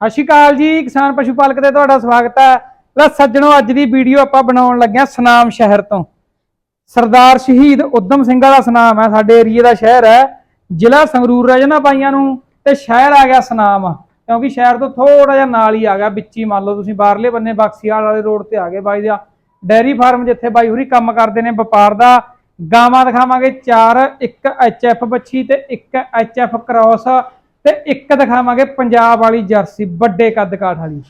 ਸਤਿ ਸ਼੍ਰੀ ਅਕਾਲ ਜੀ, ਕਿਸਾਨ ਪਸ਼ੂ ਪਾਲਕ ਤੇ ਤੁਹਾਡਾ ਸਵਾਗਤ ਹੈ। ਲੈ ਸੱਜਣੋ, ਅੱਜ ਦੀ ਵੀਡੀਓ ਆਪਾਂ ਬਣਾਉਣ ਲੱਗਿਆ ਹਾਂ ਸਨਾਮ ਸ਼ਹਿਰ ਤੋਂ। ਸਰਦਾਰ ਸ਼ਹੀਦ ਉਦਮ ਸਿੰਘ ਦਾ ਸਨਾਮ ਹੈ, ਸਾਡੇ ਏਰੀਏ ਦਾ ਸ਼ਹਿਰ ਹੈ। ਜ਼ਿਲ੍ਹਾ ਸੰਗਰੂਰ ਰਜਨਾ ਬਾਈਆਂ ਨੂੰ, ਤੇ ਸ਼ਹਿਰ ਆ ਗਿਆ ਸਨਾਮ। ਕਿਉਂਕਿ ਸ਼ਹਿਰ ਤੋਂ ਥੋੜਾ ਜਿਹਾ ਨਾਲ ਹੀ ਆ ਗਿਆ, ਵਿੱਚ ਹੀ ਮੰਨ ਲਓ ਤੁਸੀਂ ਬਾਹਰਲੇ ਬੰਨੇ ਬਕਸੀਵਾਲ ਵਾਲੇ ਰੋਡ ਤੇ ਆ ਗਏ ਬਾਈ ਦਾ ਡੈਰੀ ਫਾਰਮ ਜਿੱਥੇ ਬਾਈ ਹੁਰੀ ਕੰਮ ਕਰਦੇ ਨੇ, ਵਪਾਰ ਦਾ। ਗਾਵਾਂ ਦਿਖਾਵਾਂਗੇ ਚਾਰ, ਇੱਕ ਐਚਐਫ ਬੱਚੀ ਤੇ ਇੱਕ ਐਚਐਫ ਕ੍ਰਾਸ। ਤੇ ਇੱਕ ਦਿਖਾਵਾਂਗੇ ਪੰਜਾਬ ਵਾਲੀ ਜਰਸੀ ਵੱਡੇ ਕੱਦ ਕਾਠ ਵਾਲੀ।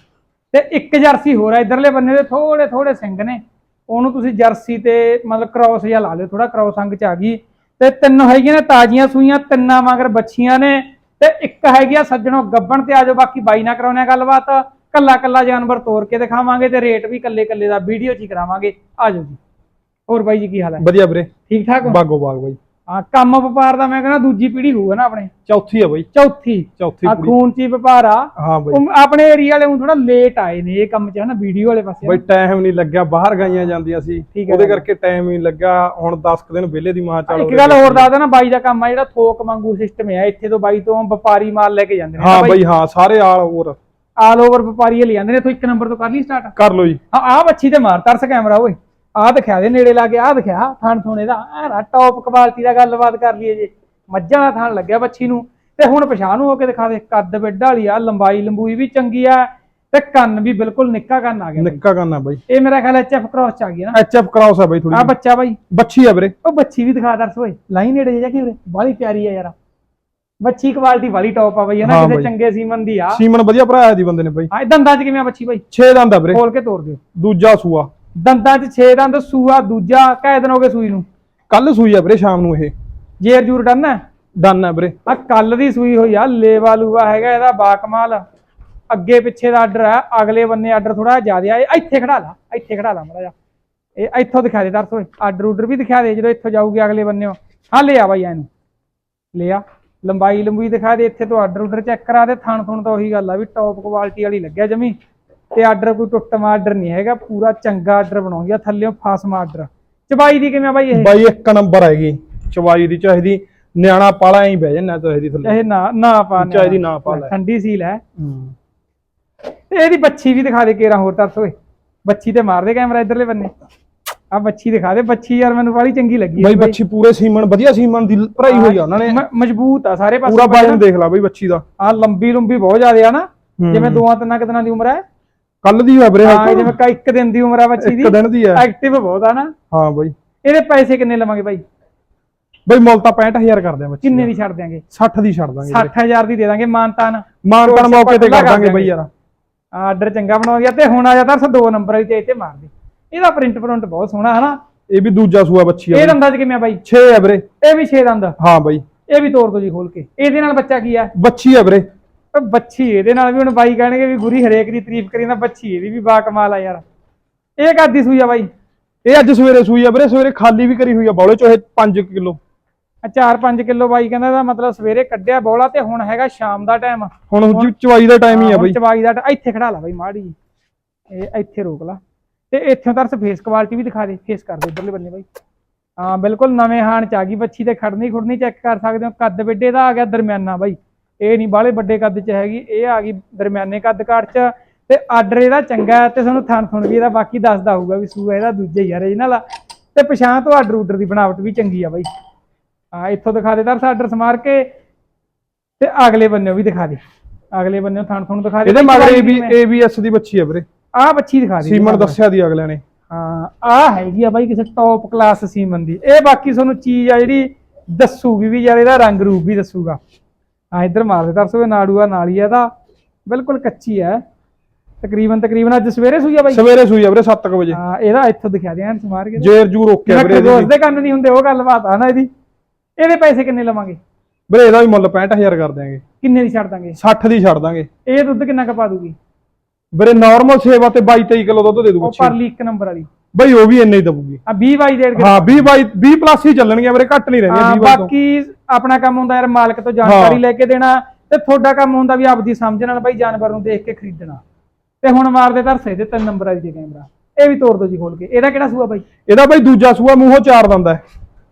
ਤੇ ਇੱਕ ਜਰਸੀ ਹੋਰ ਹੈ ਇਧਰਲੇ ਬੰਨੇ ਦੇ ਥੋੜੇ ਥੋੜੇ ਸਿੰਘ ਨੇ। ਉਹਨੂੰ ਤੁਸੀਂ ਜਰਸੀ ਤੇ ਮਤਲਬ ਕ੍ਰਾਸ ਜਿਹਾ ਲਾ ਲਿਓ ਥੋੜਾ ਕ੍ਰਾਸ ਅੰਗ ਚ ਆ ਗਈ। ਤੇ ਤਿੰਨ ਹੈਗੀਆਂ ਨੇ ਤਾਜ਼ੀਆਂ ਸੂਈਆਂ ਤਿੰਨਾਂ ਮਗਰ ਬੱਚੀਆਂ ਨੇ। ਤੇ ਇੱਕ ਹੈਗੀ ਆ ਸੱਜਣੋ ਗੱਬਣ ਤੇ ਆਜੋ ਬਾਕੀ ਬਾਈ ਨਾ ਕਰਾਉਣੇ ਆ ਗੱਲਬਾਤ। ਕੱਲਾ ਕੱਲਾ ਜਾਨਵਰ ਤੋੜ ਕੇ ਦਿਖਾਵਾਂਗੇ ਤੇ ਰੇਟ ਵੀ ਕੱਲੇ ਕੱਲੇ ਦਾ ਵੀਡੀਓ 'ਚ ਹੀ ਕਰਾਵਾਂਗੇ। ਆਜੋ ਜੀ। ਹੋਰ ਬਾਈ ਜੀ ਕੀ ਹਾਲ ਹੈ? ਵਧੀਆ ਵੀਰੇ। ਠੀਕ ਠਾਕ ਬਾਗੋ ਬਾਗ ਬਾਈ। ਹਾਂ ਕੰਮ ਵਪਾਰ ਦਾ ਮੈਂ ਕਹਿੰਦਾ ਦੂਜੀ ਪੀੜ੍ਹੀ ਹੋਊਗਾ ਨਾ ਆਪਣੇ। ਚੌਥੀ ਆ ਬਾਈ। ਚੌਥੀ। ਚੌਥੀ ਆ ਖੂਨ ਚ ਹੀ ਵਪਾਰ ਆ। ਹਾਂ ਬਾਈ। ਉਹ ਆਪਣੇ ਏਰੀਆ ਵਾਲੇ ਹੁਣ ਥੋੜਾ ਲੇਟ ਆਏ ਨੇ ਇਹ ਕੰਮ ਚ ਹਨਾ ਵੀਡੀਓ ਵਾਲੇ ਪਾਸੇ ਬਾਈ ਟਾਈਮ ਨਹੀਂ ਲੱਗਿਆ ਬਾਹਰ ਗਾਈਆਂ ਜਾਂਦੀਆਂ ਸੀ। ਠੀਕ ਹੈ ਉਹਦੇ ਬਾਈ। ਕਰਕੇ ਟਾਈਮ ਨਹੀਂ ਲੱਗਾ ਹੁਣ 10 ਕੁ ਦਿਨ ਵਿਹਲੇ ਦੀ ਮਾਂ ਚੱਲ ਇੱਕ ਗੱਲ ਹੋਰ ਦੱਸ ਦੇਣਾ ਬਾਈ ਦਾ ਕੰਮ ਆ ਜਿਹੜਾ ਥੋਕ ਵਾਂਗੂ ਸਿਸਟਮ ਹੈ ਇੱਥੇ ਤੋਂ ਬਾਈ ਤੋਂ ਵਪਾਰੀ ਮਾਲ ਲੈ ਕੇ ਜਾਂਦੇ ਨੇ ਹਾਂ ਬਾਈ ਹਾਂ ਸਾਰੇ ਆਲ ਹੋਰ ਆਲ ਓਵਰ ਵਪਾਰੀ ਲੈ ਜਾਂਦੇ ਨੇ ਇੱਥੋਂ ਇੱਕ ਨੰਬਰ ਤੋਂ ਕਰ ਲਈ ਸਟਾਰਟ ਕਰ ਲੋ ਜੀ। ਹਾਂ ਆਹ ਬੱਚੀ ਤੇ ਮਾਰ ਤਰਸ ਕੈਮਰਾ ਓਏ। ਆਹ ਦਿਖਾ ਦੇ ਨੇੜੇ ਲਾ ਕੇ ਆਹ ਦਿਖਾ ਥਣ ਥੋਣੇ ਦਾ ਐ ਟੌਪ ਕੁਆਲਿਟੀ ਦਾ ਗੱਲਬਾਤ ਕਰ ਲਈਏ ਜੇ। ਮੱਝਾਂ ਦਾ ਥਣ ਲੱਗਿਆ ਬੱਚੀ ਨੂੰ। ਤੇ ਹੁਣ ਪਛਾਣ ਹੋ ਕੇ ਦਿਖਾ ਦੇ ਕੱਦ ਵਿੱਡ ਵਾਲੀ ਆ ਲੰਬਾਈ ਲੰਬੂਈ ਵੀ ਚੰਗੀ ਆ ਤੇ ਕੰਨ ਵੀ ਬਿਲਕੁਲ ਨਿੱਕਾ ਕੰਨ ਆ ਗਿਆ। ਨਿੱਕਾ ਕਰਨਾ ਬਾਈ। ਇਹ ਮੇਰਾ ਖਿਆਲ ਐਚਐਫ ਕ੍ਰਾਸ ਚ ਆ ਗਈ ਨਾ। ਐਚਐਫ ਕਰਾਉਸ ਆ ਬਾਈ ਆ ਥੋੜੀ ਬੱਚਾ ਬਾਈ। ਬੱਚੀ ਆ ਵੀਰੇ। ਉਹ ਬੱਚੀ ਵੀ ਦਿਖਾ ਦਰਸ ਓਏ ਲਾਈ ਨੇੜੇ ਜਾ ਕੇ ਵੀਰੇ? ਬਾਲੀ ਪਿਆਰੀ ਆ ਯਾਰ। ਬੱਚੀ ਕੁਆਲਿਟੀ ਵਾਲੀ ਟੌਪ ਆ ਬਈ ਹਾਂ ਕਿਸੇ। ਚੰਗੇ ਸੀਮਨ ਦੀ ਆ। ਸੀਮਨ ਵਧੀਆ ਭਰਾਇਆ ਦੀ ਬੰਦੇ ਨੇ ਬਾਈ। ਆ ਦੰਦਾਂ 'ਚ ਕਿਵੇਂ ਆ ਬੱਚੀ ਬਾਈ? 6 ਦੰਦ ਆ ਵੀਰੇ। ਖੋਲ ਕੇ ਤੋੜ ਦਿਓ। ਦੂਜਾ ਸੂਆ। ਦੰਦਾਂ 'ਚ 6 ਦੰਦ ਸੂਆ ਦੂਜਾ ਕਾਇ ਦਿਨ ਹੋ ਗਏ ਸੂਈ ਨੂੰ। ਕੱਲ ਸੂਈ ਆ ਵੀਰੇ ਸ਼ਾਮ ਨੂੰ ਇਹ। ਜੇਰ ਜੂਰ ਡਨ ਹੈ? ਡਨ ਆ ਵੀਰੇ। ਆ ਕੱਲ ਦੀ ਸੂਈ ਹੋਈ ਆ ਲੇਵਾ ਲੂਵਾ ਹੈਗਾ ਇਹਦਾ ਬਾਕਮਾਲ। ਅੱਗੇ ਪਿੱਛੇ ਦਾ ਆਰਡਰ ਆ ਅਗਲੇ ਬੰਨੇ ਆਰਡਰ ਥੋੜਾ ਜ਼ਿਆਦਾ ਆ ਇੱਥੇ ਖੜਾ ਲਾ ਇੱਥੇ ਖੜਾ ਲਾ ਮੜਾ ਜਾ ਇਹ ਇੱਥੋਂ ਦਿਖਾ ਦੇ ਦਰਸ ਆਰਡਰ ਉਡਰ ਵੀ ਦਿਖਾ ਦੇ ਜਦੋਂ ਇੱਥੋਂ ਜਾਊਗੀ ਅਗਲੇ ਬੰਨੇ ਹਾਂ ਲੈ ਆ ਬਾਈ ਇਹਨੂੰ। ਲੈ ਆ ਲੰਬਾਈ ਲੰਬੂਈ ਦਿਖਾ ਦੇ ਇੱਥੇ ਤੋਂ ਆਰਡਰ ਉਡਰ ਚੈੱਕ ਕਰਾ ਦੇ ਥਣ ਥਣ ਤਾਂ ਉਹੀ ਗੱਲ ਆ ਵੀ ਟੌਪ ਕੁਆਲਿਟੀ ਵਾਲੀ ਲੱਗਿਆ ਜਮੀ। ਤੇ ਆਰਡਰ ਕੋਈ ਟੁੱਟਮਾ ਆਰਡਰ ਨਹੀਂ ਹੈਗਾ ਪੂਰਾ ਚੰਗਾ ਆਰਡਰ ਬਣਾਉਂਗੀ ਆ ਥੱਲੇੋਂ ਫਾਸਮਾ ਆਰਡਰ ਚਬਾਈ ਦੀ ਕਿਵੇਂ ਆ ਬਾਈ ਇਹ? ਬਾਈ ਇੱਕ ਨੰਬਰ ਹੈਗੀ ਚਵਾਈ ਦੀ ਚਾਹੀਦੀ ਨਿਆਣਾ ਪਾਲਾ ਐਂ ਬਹਿ ਜੰਨਾ ਚਾਹੀਦੀ ਥੱਲੇ। ਇਹ ਨਾ ਨਾ ਪਾ ਚਾਹੀਦੀ ਨਾ ਪਾ ਲੈ। ਠੰਡੀ ਸੀਲ ਹੈ। ਹੂੰ। ਤੇ ਇਹਦੀ ਬੱਚੀ ਵੀ ਦਿਖਾ ਦੇ ਕੇਰਾ ਹੋਰ ਤਰਸ ਓਏ। ਬੱਚੀ ਤੇ ਮਾਰ ਦੇ ਕੈਮਰਾ ਇਧਰਲੇ ਬੰਨੇ। ਆ ਬੱਚੀ ਦਿਖਾ ਦੇ ਬੱਚੀ ਯਾਰ ਮੈਨੂੰ ਬੜੀ ਚੰਗੀ ਲੱਗੀ ਬਾਈ ਬੱਚੀ ਪੂਰੇ ਸੀਮਨ ਵਧੀਆ ਸੀਮਨ ਦੀ ਭਰਾਈ ਹੋਈ ਆ ਉਹਨਾਂ ਨੇ। ਮਜ਼ਬੂਤ ਆ ਸਾਰੇ ਪਾਸੇ ਪੂਰਾ ਵਜਨ ਦੇਖ ਲਾ ਬਾਈ ਬੱਚੀ ਦਾ। ਆ ਲੰਬੀ ਲੰਬੀ ਬਹੁਤ ਜ਼ਿਆਦਾ ਆ ਨਾ। ਜਿਵੇਂ ਦੋਆਂ ਤਿੰਨਾਂ ਕੁ ਦਿਨਾਂ ਦੀ ਉਮਰ ਹੈ। ਕੱਲ ਦੀ ਆ ਵੀਰੇ ਹਾਂ ਜਿਵੇਂ ਕਾ ਇੱਕ ਦਿਨ ਦੀ ਉਮਰ ਆ ਬੱਚੀ ਦੀ। ਇੱਕ ਦਿਨ ਦੀ ਆ। ਐਕਟਿਵ ਬਹੁਤ ਆ ਨਾ। ਹਾਂ ਬਾਈ। ਇਹਦੇ ਪੈਸੇ ਕਿੰਨੇ ਲਵਾਂਗੇ ਬਾਈ? ਬਾਈ ਮੁੱਲ ਤਾਂ 65000 ਕਰਦੇ ਆ ਬੱਚੀ ਕਿੰਨੇ ਦੀ। ਛੱਡ ਦਿਆਂਗੇ? 60 ਦੀ ਛੱਡ ਦਾਂਗੇ 60000 ਦੀ ਦੇ ਦਾਂਗੇ ਮਾਨਤਾਨ। ਮਾਨਪਣ ਮੌਕੇ ਤੇ ਕਰ ਦਾਂਗੇ ਬਾਈ ਯਾਰ। ਆਰਡਰ ਚੰਗਾ ਬਣਾ ਗਿਆ ਤੇ ਹੁਣ ਆ ਜਾ ਤਾਂ ਦੋ ਨੰਬਰ ਵਾਲੀ ਤੇ ਮਾਰ ਦੇ। ਇਹਦਾ ਪ੍ਰਿੰਟ ਪ੍ਰਿੰਟ ਬਹੁਤ ਸੋਹਣਾ ਹੈ ਨਾ ਇਹ ਵੀ ਦੂਜਾ ਸੂਆ ਬੱਚੀ ਆ ਇਹ ਦੰਦਾਂ 'ਚ ਕਿਵੇਂ ਆ ਬਾਈ? 6 ਆ ਵੀਰੇ। ਇਹ ਵੀ 6 ਦੰਦ। ਹਾਂ ਬਾਈ। ਇਹ ਵੀ ਤੋੜ ਦੋ ਜੀ ਖੋਲ ਕੇ। ਇਹਦੇ ਨਾਲ ਬੱਚਾ ਕੀ ਆ? ਬੱਚੀ ਆ ਵੀਰੇ। ਉਹ ਬੱਚੀ ਇਹਦੇ ਨਾਲ ਵੀ ਹੁਣ ਬਾਈ ਕਹਿਣਗੇ ਵੀ ਗੁਰੀ ਹਰੇਕ ਦੀ ਤਾਰੀਫ ਕਰੀ ਨਾ ਬੱਚੀ ਇਹਦੀ ਵੀ ਬਾ ਕਮਾਲ ਆ ਯਾਰ। ਇਹ ਕਾਦੀ ਸੂਈ ਆ ਬਾਈ? ਇਹ ਅੱਜ ਸਵੇਰੇ ਸੂਈ ਆ ਵੀਰੇ ਸਵੇਰੇ ਖਾਲੀ ਵੀ ਕਰੀ ਹੋਈ ਆ ਬੌਲੇ ਚੋਂ ਇਹ 5 ਕਿਲੋ। ਆ 4-5 ਕਿਲੋ ਬਾਈ ਕਹਿੰਦਾ ਇਹਦਾ ਮਤਲਬ ਸਵੇਰੇ ਕੱਢਿਆ ਬੋਲਾ ਤੇ ਹੁਣ ਹੈਗਾ ਸ਼ਾਮ ਦਾ ਟਾਈਮ ਹੁਣ ਜੀ ਚਵਾਈ ਦਾ ਟਾਈਮ ਹੀ ਆ ਬਾਈ। ਚਵਾਈ ਦਾ ਇੱਥੇ ਖੜਾ ਲਾ ਬਾਈ ਮਾੜੀ। ਇਹ ਇੱਥੇ ਰੋਕ ਲਾ। ਤੇ ਇੱਥੋਂ ਤਰਸ ਫੇਸ ਕੁਆਲਿਟੀ ਵੀ ਦਿਖਾ ਦੇ ਫੇਸ ਕਰ ਦੇ ਇਧਰਲੇ ਬੰਨੇ ਬਾਈ। ਹਾਂ ਬਿਲਕੁਲ ਨਵੇਂ ਹਾਣ ਚ ਆ ਗਈ ਬੱਚੀ ਤੇ ਖੜਨੀ ਖੁੜਨੀ ਚੈੱਕ ਕਰ ਸਕਦੇ ਹੋ। ਕੱਦ ਵੱਡੇ ਦਾ ਆ ਗਿਆ ਦਰਮਿਆਨਾ ਬਾਈ। ਇਹ ਨਹੀਂ ਬਾਹਲੇ ਵੱਡੇ ਕੱਦ ਚ ਹੈਗੀ ਇਹ ਆ ਗਈ ਦਰਮਿਆਨੇ ਕੱਦ ਕਾਠ ਚ। ਤੇ ਆਰਡਰ ਇਹਦਾ ਚੰਗਾ ਤੇ ਤੁਹਾਨੂੰ ਥਣ ਥਣ ਵੀ ਇਹਦਾ ਬਾਕੀ ਦੱਸਦਾ ਹੋਊਗਾ ਵੀ ਸੂਆ ਇਹਦਾ ਦੂਜਾ ਆ ਰੀਜਨਲ ਆ। ਤੇ ਪਛਾਣ ਤੋਂ ਆਰਡਰ ਉਡਰ ਦੀ ਬਣਾਵਟ ਵੀ ਚੰਗੀ ਆ ਬਾਈ। ਹਾਂ ਇੱਥੋਂ ਦਿਖਾ ਦੇ ਤਰਸ ਆਰਡਰ ਸਮਾਰ ਕੇ ਤੇ ਅਗਲੇ ਬੰਨੇ ਵੀ ਦਿਖਾ ਦੇ। ਅਗਲੇ ਬੰਨੇ ਥਣ ਥਣ ਦਿਖਾ ਦੇ। ਇਹਦੇ ਮਗਰ ਵੀ ABS ਦੀ ਬੱਚੀ ਆ ਵੀਰੇ। ਆ ਬੱਚੀ ਦਿਖਾ ਦੇ। ਸੀਮਨ ਦੱਸਿਆ ਦੀ ਅਗਲਿਆਂ ਨੇ। ਹਾਂ ਆ ਹੈਗੀ ਆ ਬਾਈ ਕਿਸੇ ਟੌਪ ਕਲਾਸ ਸੀਮਨ ਦੀ। ਇਹ ਬਾਕੀ ਤੁਹਾਨੂੰ ਚੀਜ਼ ਆ ਜਿਹੜੀ ਦੱਸੂਗੀ ਵੀ ਯਾਰ ਇਹਦਾ ਰੰਗ ਰੂਪ ਵੀ ਦੱਸੂਗਾ। ਆ ਇੱਧਰ ਮਾਰ ਦੇ ਤਰਸੋ ਇਹ ਨਾੜੂ ਆ ਨਾਲੀ ਆ ਇਹਦਾ। ਬਿਲਕੁਲ ਕੱਚੀ ਹੈ ਤਕਰੀਬਨ ਤਕਰੀਬਨ ਅੱਜ ਸਵੇਰੇ ਸੂਈ ਆ ਬਾਈ? ਸਵੇਰੇ ਸੂਈ ਆ ਵੀਰੇ 7 ਵਜੇ। ਹਾਂ ਇਹਦਾ ਇੱਥੋਂ ਦਿਖਾ ਦੇ ਐਨ ਸਮਾਰ ਕੇ। ਜੇਰ ਜੂ ਰੋਕਿਆ ਵੀਰੇ ਇਹਦੀ ਦੋਸਤ ਦੇ ਕੰਨ ਨਹੀਂ ਹੁੰਦੇ ਉਹ ਗੱਲਬਾਤ ਆ ਨਾ ਇਹਦੀ। ਇਹਦੇ ਪੈਸੇ ਕਿੰਨੇ ਲਵਾਂਗੇ? ਵੀਰੇ ਇਹਦਾ ਵੀ ਮੁੱਲ 65000 ਕਰ ਦਿਆਂਗੇ। ਕਿੰਨੇ ਦੀ ਛੱਡ ਦਾਂਗੇ? 60 ਦੀ ਛੱਡ ਦਾਂਗੇ। ਇਹ ਦੁੱਧ ਕਿੰਨਾ ਕੁ ਪਾ ਦੂਗੀ? ਵੀਰੇ ਨਾਰਮਲ ਸੇਵਾ ਤੇ 22 23 ਕਿਲੋ ਦੁੱਧ ਦੇ ਦੂ ਉਹ ਬੱਚੀ ਪਰਲੀ ਇੱਕ ਨੰਬਰ ਵਾਲੀ। ਬਈ ਉਹ ਵੀ ਇੰਨੇ ਹੀ ਦਊਗੀ। ਆ 20 ਬਾਈ ਡੇਢ ਹਾਂ 20 22 20 ਪਲੱਸ ਹੀ ਚੱਲਣਗੀਆਂ ਵੀਰੇ ਘੱਟ ਨਹੀਂ ਹਾਂ ਰਹਿਣੀਆਂ 20 ਬਾਈ ਤੋਂ। ਬਾਕੀ ਆਪਣਾ ਕੰਮ ਹੁੰਦਾ ਯਾਰ ਮਾਲਕ ਤੋਂ ਜਾਣਕਾਰੀ। ਲੈ ਕੇ ਦੇਣਾ ਤੇ ਤੁਹਾਡਾ ਕੰਮ ਹੁੰਦਾ ਵੀ ਆਪਦੀ ਸਮਝ ਨਾਲ ਬਾਈ ਜਾਨਵਰ ਨੂੰ ਦੇਖ ਕੇ ਖਰੀਦਣਾ। ਤੇ ਹੁਣ ਮਾਰਦੇ ਧਰਸੇ ਦੇ ਤਿੰਨ ਨੰਬਰ ਵਾਲੀ ਦੇ ਕੈਮਰਾ। ਇਹ ਵੀ ਤੋੜ ਦੋ ਜੀ ਖੋਲ ਕੇ। ਇਹਦਾ ਕਿਹੜਾ ਸੂਆ ਬਾਈ? ਇਹਦਾ ਬਈ ਦੂਜਾ ਸੂਆ ਮੂੰਹੋਂ ਚਾਰ ਦੰਦਾ ਹੈ।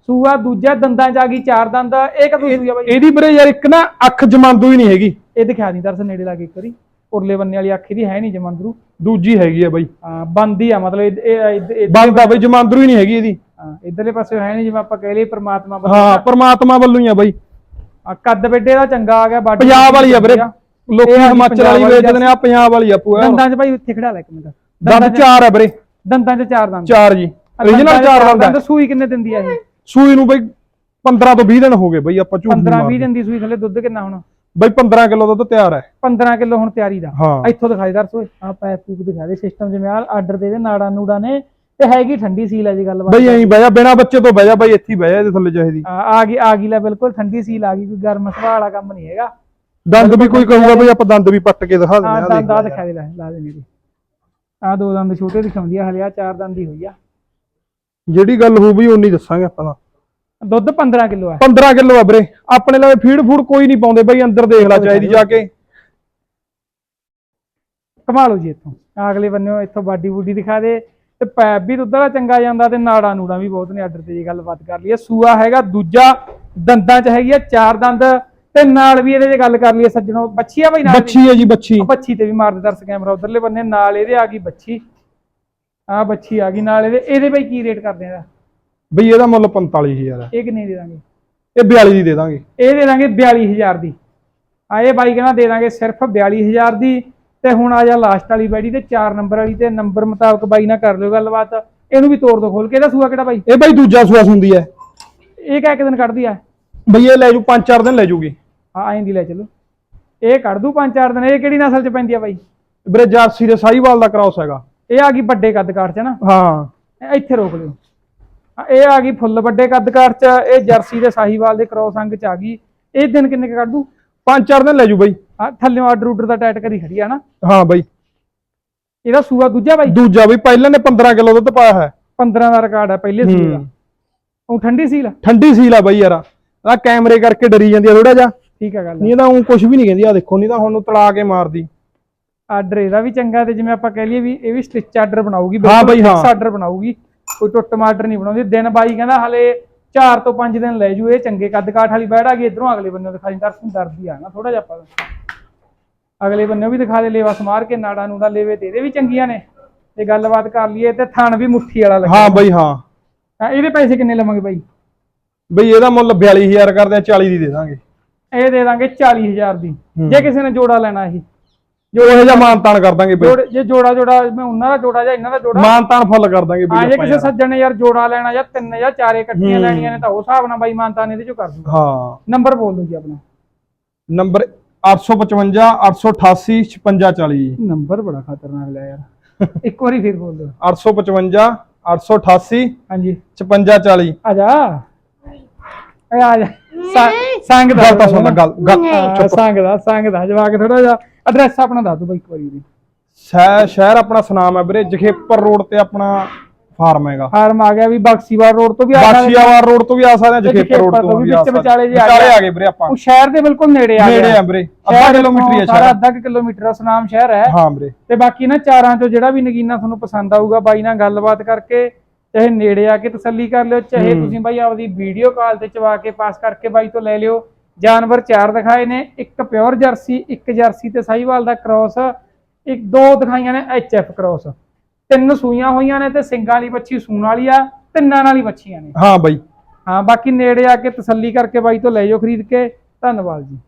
ਸੂਆ ਦੂਜਾ ਦੰਦਾਂ ਚ ਆ ਗਈ ਚਾਰ ਦੰਦ। ਇਹ ਕਦੋਂ ਸੂਆ ਬਾਈ? ਇਹਦੀ ਵੀਰੇ ਯਾਰ ਇੱਕ ਨਾ ਅੱਖ ਜਮਾਂਦੂ ਹੀ ਨਹੀਂ ਹੈਗੀ। ਇਹ ਦਿਖਾ ਦੀ ਦਰਸ ਨੇੜੇ ਲਾ ਕੇ ਇੱਕ ਵਾਰੀ। ਉਰਲੇ ਬੰਨੇ ਵਾਲੀ ਅੱਖ ਦੀ ਹੈ ਨਹੀਂ ਜਮੰਦਰੂ। ਦੂਜੀ ਹੈਗੀ ਆ ਬਾਈ। ਹਾਂ ਬੰਦੀ ਆ ਮਤਲਬ ਇਹ- ਬੰਦ ਆ ਬਾਈ ਜਮਾਂਦਰੂ ਹੀ ਨਹੀਂ ਹੈਗੀ ਇਹਦੀ। ਹਾਂ, ਇੱਧਰਲੇ ਪਾਸੇ ਹੈ ਨਹੀਂ ਜਿਵੇਂ ਆਪਾਂ ਕਹਿ ਲਈਏ ਪ੍ਰਮਾਤਮਾ ਵੱਲੋਂ। ਹਾਂ ਪਰਮਾਤਮਾ ਵੱਲੋਂ ਹੀ ਆ ਬਾਈ। ਆ ਕੱਦ ਵੱਡੇ ਦਾ ਚੰਗਾ ਆ ਗਿਆ ਬਾਡੀ ਪੰਜਾਬ ਵਾਲੀ ਆ ਵੀਰੇ। ਲੋਕੀ ਹਿਮਾਚਲ ਵਾਲੀ ਵੇਚਦੇ ਨੇ ਆ ਪੰਜਾਬ ਵਾਲੀ ਆ ਪੂਆ ਦੰਦਾਂ 'ਚ ਭਾਈ ਇੱਥੇ ਖੜਾ ਲੈ ਇੱਕ ਮਿੰਟ। ਦੰਦ ਚਾਰ ਆ ਵੀਰੇ। ਦੰਦਾਂ 'ਚ ਚਾਰ ਦੰਦ। ਚਾਰ ਜੀ। origignal ਚਾਰ ਦੰਦ। ਦੰਦ ਸੂਈ ਕਿੰਨੇ ਦਿੰਦੀ ਆ ਇਹ? ਸੂਈ ਨੂੰ ਬਾਈ 15 ਤੋਂ 20 ਦਿਨ ਹੋ ਗਏ ਬਾਈ ਆਪਾਂ ਝੂਠ 15 20 ਨਹੀਂ ਦਿਨ ਦੀ ਸੂਈ ਥੱਲੇ ਦੁੱਧ ਕਿੰਨਾ ਹੁਣ? ਬਾਈ 15 ਕਿਲੋ ਦੁੱਧ ਤਿਆਰ ਹੈ। 15 ਕਿਲੋ ਹੁਣ ਤਿਆਰੀ ਦਾ। ਹਾਂ। ਇੱਥੋਂ ਦਿਖਾਈ ਦਰ ਸੋਏ ਆ ਪੈਪ ਪੂਪ ਦਿਖਾ ਦੇ ਸਿਸਟਮ ਜਿਵੇਂ ਆ ਆਰਡਰ ਦੇ ਦੇ ਨਾੜਾ ਨੂੜਾ ਨੇ ਤੇ ਹੈਗੀ ਠੰਡੀ ਸੀਲ ਹੈ ਜੀ ਗੱਲਬਾਤ ਬਾਈ ਐਂ ਬਹਿ ਜਾ ਬਿਨਾ ਬੱਚੇ ਤੋਂ ਬਹਿ ਜਾ ਬਾਈ ਇੱਥੇ ਹੀ ਬਹਿ ਜਾ ਇਹਦੇ ਥੱਲੇ ਚਾਹੀਦੀ ਆ ਆ ਗਈ ਆ ਗਈ ਲੈ ਬਿਲਕੁਲ ਠੰਡੀ ਸੀਲ ਆ ਗਈ ਕੋਈ ਗਰਮ ਸੁਭਾਅ ਵਾਲਾ ਕੰਮ ਨਹੀਂ ਹੈਗਾ। ਦੰਦ ਵੀ ਕੋਈ ਕਹੂਗਾ ਬਾਈ ਆਪਾਂ ਦੰਦ ਵੀ ਪੱਟ ਕੇ ਦਿਖਾ ਆ ਦਿੰਦੇ ਆ ਦੰਦ ਆ ਦੇਖ। ਦਿਖਾ ਦੇ ਲੈ ਲਾ ਦੇ ਮੇਰੇ ਆ ਦੋ ਦੰਦ ਛੋਟੇ ਦਿਖਾਉਂਦੀ ਆ ਹਲੇ ਆ ਚਾਰ ਦੰਦ ਹੀ ਹੋਈ ਆ। ਜਿਹੜੀ ਗੱਲ ਹੋਊ ਬਈ ਉਨੀ ਦੱਸਾਂਗੇ ਆਪਾਂ ਤਾਂ। ਦੁੱਧ 15 ਕਿਲੋ ਆ 15 ਕਿਲੋ ਆ ਵੀਰੇ। ਆਪਣੇ ਲਵੇ ਫੀਡ ਫੂਡ ਕੋਈ ਨਹੀਂ ਪਾਉਂਦੇ ਬਾਈ ਅੰਦਰ ਦੇਖ ਲੈ ਚਾਹੀਦੀ ਜਾ ਕੇ। ਕਮਾ ਲਓ ਜੀ ਇੱਥੋਂ। ਅਗਲੇ ਬੰਨਿਓ ਇੱਥੋਂ ਬਾਡੀ ਬੂਡੀ ਦਿਖਾ ਦੇ। ਤੇ ਪੈਪ ਵੀ ਦੁੱਧ ਦਾ ਚੰਗਾ ਜਾਂਦਾ ਤੇ ਨਾੜਾ ਨੂੜਾ ਵੀ ਬਹੁਤ ਨੇ ਆਰਡਰ ਤੇ ਜੀ ਗੱਲਬਾਤ ਕਰ ਲਈਏ। ਸੂਆ ਹੈਗਾ ਦੂਜਾ ਦੰਦਾਂ 'ਚ ਹੈਗੀ ਆ ਚਾਰ ਦੰਦ। ਤੇ ਨਾਲ ਵੀ ਇਹਦੇ 'ਚ ਗੱਲ ਕਰ ਲਈਏ ਸੱਜਣੋ ਬੱਚੀ ਆ ਬਈ ਨਾਲ? ਬੱਚੀ ਹੈ ਜੀ ਬੱਚੀ ਬੱਚੀ ਤੇ ਵੀ ਮਾਰਦੇ ਦਰਸ ਕੈਮਰਾ ਉਧਰਲੇ ਬੰਨੇ ਨਾਲ ਇਹਦੇ ਆ ਗਈ ਬੱਚੀ ਆ ਬੱਚੀ ਆ ਗਈ ਨਾਲ ਇਹਦੇ ਇਹਦੇ ਬਈ ਕੀ ਰੇਟ ਕਰਦੇ ਆ? ਬਈ ਇਹਦਾ ਮੁੱਲ 45000 ਹੈ। ਇਹ ਕਿੰਨੇ ਦੇ ਦਾਂਗੇ? ਇਹ 42 ਦੀ ਦੇ ਦਾਂਗੇ। ਇਹ ਦੇ ਦਾਂਗੇ 42000 ਦੀ। ਆ ਇਹ ਬਾਈ ਕਹਿੰਦਾ ਦੇ ਦਾਂਗੇ ਸਿਰਫ 42000 ਦੀ ਤੇ ਹੁਣ ਆ ਜਾ ਲਾਸਟ ਵਾਲੀ ਬੈੜੀ ਤੇ 4 ਨੰਬਰ ਵਾਲੀ ਤੇ ਨੰਬਰ ਮੁਤਾਬਕ ਬਾਈ ਨਾਲ ਕਰ ਲਿਓ ਗੱਲਬਾਤ। ਇਹਨੂੰ ਵੀ ਤੋੜ ਦੋ ਖੋਲ ਕੇ। ਇਹਦਾ ਸੂਆ ਕਿਹੜਾ ਬਾਈ? ਇਹ ਬਾਈ ਦੂਜਾ ਸੂਆ ਹੁੰਦੀ ਹੈ। ਇਹ ਕਿਹ ਦਿਨ ਕੱਢਦੀ ਆ? ਬਈ ਇਹ ਲੈ ਜੂ 5-4 ਦਿਨ ਲੈ ਜੂਗੀ। ਆ ਐਂ ਦੀ ਲੈ ਚਲੋ। ਇਹ ਕੱਢ ਦੂ ਪੰਜ ਚਾਰ ਦਿਨ। ਇਹ ਕਿਹੜੀ ਨਸਲ ਚ ਪੈਂਦੀ ਆ ਬਾਈ? ਵੀਰੇ ਜਰਸੀ ਦੇ ਸਾਈਵਾਲ ਦਾ ਕ੍ਰਾਸ ਹੈਗਾ। ਇਹ ਆ ਗਈ ਵੱਡੇ ਕੱਦ ਕਾਠ ਚ ਨਾ? ਹਾਂ। ਇੱਥੇ ਰੋਕ ਲਿਓ। ਇਹ ਆ ਗਈ ਫੁੱਲ ਵੱਡੇ ਕੱਦ ਕਾਠ ਚ ਇਹ ਜਰਸੀ ਦੇ ਸਾਹੀਵਾਲ ਦੇ ਕ੍ਰੋਸ ਅੰਗ ਚ ਆ ਗਈ। ਇਹ ਦਿਨ ਕਿੰਨੇ ਕੱਢ? ਦੂ 5-4 ਦਿਨ ਲੈ ਜੂ ਬਈ। ਆ ਥੱਲੇੋਂ ਆਰਡਰ ਉਡਰ ਦਾ ਟਾਈਟ ਕਰੀ ਖੜੀ ਆ ਨਾ? ਹਾਂ ਬਈ। ਇਹਦਾ ਸੂਆ ਦੂਜਾ ਬਾਈ? ਦੂਜਾ ਬਈ ਪਹਿਲਾਂ ਨੇ 15 ਕਿਲੋ ਦੁੱਧ ਪਾਇਆ ਹੈ 15 ਦਾ ਰਿਕਾਰਡ ਹੈ ਪਹਿਲੇ ਸੂਏ ਦਾ। ਉਹ ਠੰਡੀ ਸੀਲ? ਠੰਡੀ ਸੀਲ ਆ ਬਈ ਯਾਰ। ਆ ਕੈਮਰੇ ਕਰਕੇ ਡਰੀ ਜਾਂਦੀ ਆ ਥੋੜਾ ਜਿਹਾ। ਠੀਕ ਆ ਗੱਲ ਨਹੀਂ ਤਾਂ ਉਹ ਕੁਝ ਵੀ ਨਹੀਂ ਕਹਿੰਦੀ ਆ ਦੇਖੋ ਨਹੀਂ ਤਾਂ ਹੁਣ ਤੜਾ ਕੇ ਮਾਰਦੀ। ਆਰਡਰ ਇਹਦਾ ਵੀ ਚੰਗਾ ਤੇ ਜਿਵੇਂ ਆਪਾਂ ਕਹਿ ਲਈਏ ਵੀ ਇਹ ਵੀ ਸਟਿਚ ਆਰਡਰ ਬਣਾਊਗੀ ਹਾਂ ਬਈ, ਹਾਂ। ਆਰਡਰ ਬਣਾਊਗੀ। ਕੋਈ ਟੁੱਟ ਆਰਡਰ ਨਹੀਂ ਬਣਾਉਂਦੀ। ਦਿਨ ਬਾਈ ਕਹਿੰਦਾ ਹਲੇ 4 ਤੋਂ 5 ਦਿਨ ਲੈ ਜੂ ਇਹ ਚੰਗੇ ਕੱਦ ਕਾਠ ਵਾਲੀ ਬੈੜ ਆ ਗਈ ਇਧਰੋਂ ਅਗਲੇ ਬੰਨੇ ਦਿਖਾਈ ਦਰਸ਼ਨ ਦਰਦੀ ਆ ਨਾ ਥੋੜਾ ਜਿਹਾ ਆਪਾਂ ਅਗਲੇ ਬੰਨੇ ਵੀ ਦਿਖਾ ਦੇ ਲੇਵਾ ਸਮਾਰ ਕੇ ਨਾੜਾ ਨੂੜਾ ਲੇਵੇ ਤੇ ਇਹਦੇ ਵੀ ਚੰਗੀਆਂ ਨੇ। ਤੇ ਗੱਲਬਾਤ ਕਰ ਲਈਏ ਤੇ ਥਣ ਵੀ ਮੁੱਠੀ ਵਾਲਾ ਲੱਗਾ ਹਾਂ ਬਈ ਹਾਂ। ਹਾਂ, ਇਹਦੇ ਪੈਸੇ ਕਿੰਨੇ ਲਵਾਂਗੇ ਬਾਈ? ਬਈ ਇਹਦਾ ਮੁੱਲ 42000 ਕਰਦੇ ਆ 40 ਦੀ ਦੇ ਦਾਂਗੇ। ਇਹ ਦੇ ਦਾਂਗੇ 40000 ਦੀ। ਜੇ ਕਿਸੇ ਨੇ ਜੋੜਾ ਲੈਣਾ ਇਹ। ਜੋ ਇਹ ਜਿਹਾ ਮਾਨਤਾਨ ਕਰ ਦਾਂਗੇ ਬਈ। ਜੋੜ ਜੇ ਜੋੜਾ ਜੋੜਾ ਮੈਂ ਉਹਨਾਂ ਦਾ ਜੋੜਾ ਜਾਂ ਇਹਨਾਂ ਦਾ ਜੋੜਾ। ਮਾਨਤਾਨ ਫੁੱਲ ਕਰ ਦਾਂਗੇ ਆ ਬਈ ਜੇ ਆਪਾਂ ਕਿਸੇ ਯਾਰ। ਸੱਜਣ ਨੇ ਯਾਰ ਜੋੜਾ ਲੈਣਾ ਜਾਂ ਤਿੰਨ ਜਾਂ ਚਾਰੇ ਇਕੱਠੀਆਂ। ਲੈਣੀਆਂ ਨੇ ਤਾਂ ਉਹ ਹਿਸਾਬ ਨਾਲ ਬਾਈ ਮਾਨਤਾ ਨੇ ਇਹਦੇ ਚੋਂ ਕਰ ਦੂੰਗਾ। ਹਾਂ। ਨੰਬਰ ਬੋਲ ਦਿਓ ਜੀ ਆਪਣਾ। ਨੰਬਰ 855 888 5640 ਨੰਬਰ ਬੜਾ ਖਤਰਨਾਕ ਲਿਆ ਯਾਰ। ਇੱਕ ਵਾਰੀ ਫਿਰ ਬੋਲ ਦਿਓ। 855 888 ਹਾਂਜੀ। 5640 ਆ ਜਾ। ਏ ਆ ਜਾ। ਸੰ- ਸੰਗ ਦਾ ਗੱਲ ਤਾਂ ਸੁਣ ਲੈ ਗੱਲ ਗੱਲ ਹਾਂ, ਸੰਗ ਦਾ ਸੰਗ ਦਾ ਜਵਾਕ ਥੋੜਾ ਜਿਹਾ। ਐਡਰੈਸ ਆਪਣਾ ਦੱਸ ਦਿਓ ਬਾਈ ਇੱਕ ਵਾਰੀ ਉਹਦੀ। ਸ਼ਹਿਰ ਸ਼ਹਿਰ ਆਪਣਾ ਸੁਨਾਮ ਹੈ ਵੀਰੇ ਜਖੇਪਰ ਰੋਡ ਤੇ ਆਪਣਾ ਫਾਰਮ ਹੈਗਾ। ਫਾਰਮ ਆ ਗਿਆ ਵੀ ਬਖਸ਼ੀਵਾਲ ਰੋਡ ਤੋਂ ਵੀ ਆ ਸਕਦੇ। ਬਾਸ਼ੀਆਵਾਰ ਰੋਡ ਤੋਂ ਵੀ ਆ ਸਕਦੇ ਆ ਜਖੇਪਰ ਰੋਡ ਤੋਂ ਵੀ ਆ ਵਿੱਚ ਸਕਦੇ। ਵਿਚਾਲੇ ਜੇ ਆ ਵਿਚਾਲੇ ਗਿਆ। ਆ ਗਏ ਵੀਰੇ ਆਪਾਂ। ਉਹ ਸ਼ਹਿਰ ਦੇ ਬਿਲਕੁਲ ਨੇੜੇ ਆ ਨੇੜੇ ਆ ਵੀਰੇ ਅੱਧਾ ਸ਼ਹਿਰ ਕਿਲੋਮੀਟਰ ਹੀ ਆ ਸਾਰਾ ਸ਼ਹਿਰ। ਅੱਧਾ ਕੁ ਕਿਲੋਮੀਟਰ ਆ ਸੁਨਾਮ ਸ਼ਹਿਰ ਹੈ। ਹਾਂ ਵੀਰੇ। ਤੇ ਬਾਕੀ ਨਾ ਚਾਰਾਂ ਚੋਂ ਜਿਹੜਾ ਵੀ ਨਗੀਨਾ ਤੁਹਾਨੂੰ ਪਸੰਦ ਆਊਗਾ ਬਾਈ ਨਾਲ ਗੱਲਬਾਤ ਕਰਕੇ ਚਾਹੇ ਨੇੜੇ ਆ ਕੇ ਤਸੱਲੀ ਕਰ ਲਿਓ ਚਾਹੇ ਤੁਸੀਂ ਬਾਈ ਆਪਦੀ ਵੀਡੀਓ ਕਾਲ ਤੇ ਚਵਾ ਕੇ ਪਾਸ ਕਰਕੇ ਬਾਈ ਤੋਂ ਲੈ ਲਿਓ। ਜਾਨਵਰ ਚਾਰ ਦਿਖਾਏ ਨੇ ਇੱਕ ਪਿਓਰ ਜਰਸੀ ਇੱਕ ਜਰਸੀ ਤੇ ਸਾਹੀਵਾਲ ਦਾ ਕ੍ਰਾਸ ਇੱਕ ਦੋ ਦਿਖਾਈਆਂ ਨੇ ਐਚਐਫ ਕ੍ਰਾਸ। ਤਿੰਨ ਸੂਈਆਂ ਹੋਈਆਂ ਨੇ ਤੇ ਸਿੰਗਾਂ ਵਾਲੀ ਬੱਚੀ ਸੂਣ ਵਾਲੀ ਆ ਤਿੰਨਾਂ ਨਾਲ ਹੀ ਬੱਚੀਆਂ ਨੇ। ਹਾਂ ਬਾਈ। ਹਾਂ ਬਾਕੀ ਨੇੜੇ ਆ ਕੇ ਤਸੱਲੀ ਕਰਕੇ ਬਾਈ ਤੋਂ ਲੈ ਜਾਓ ਖਰੀਦ ਕੇ। ਧੰਨਵਾਦ ਜੀ।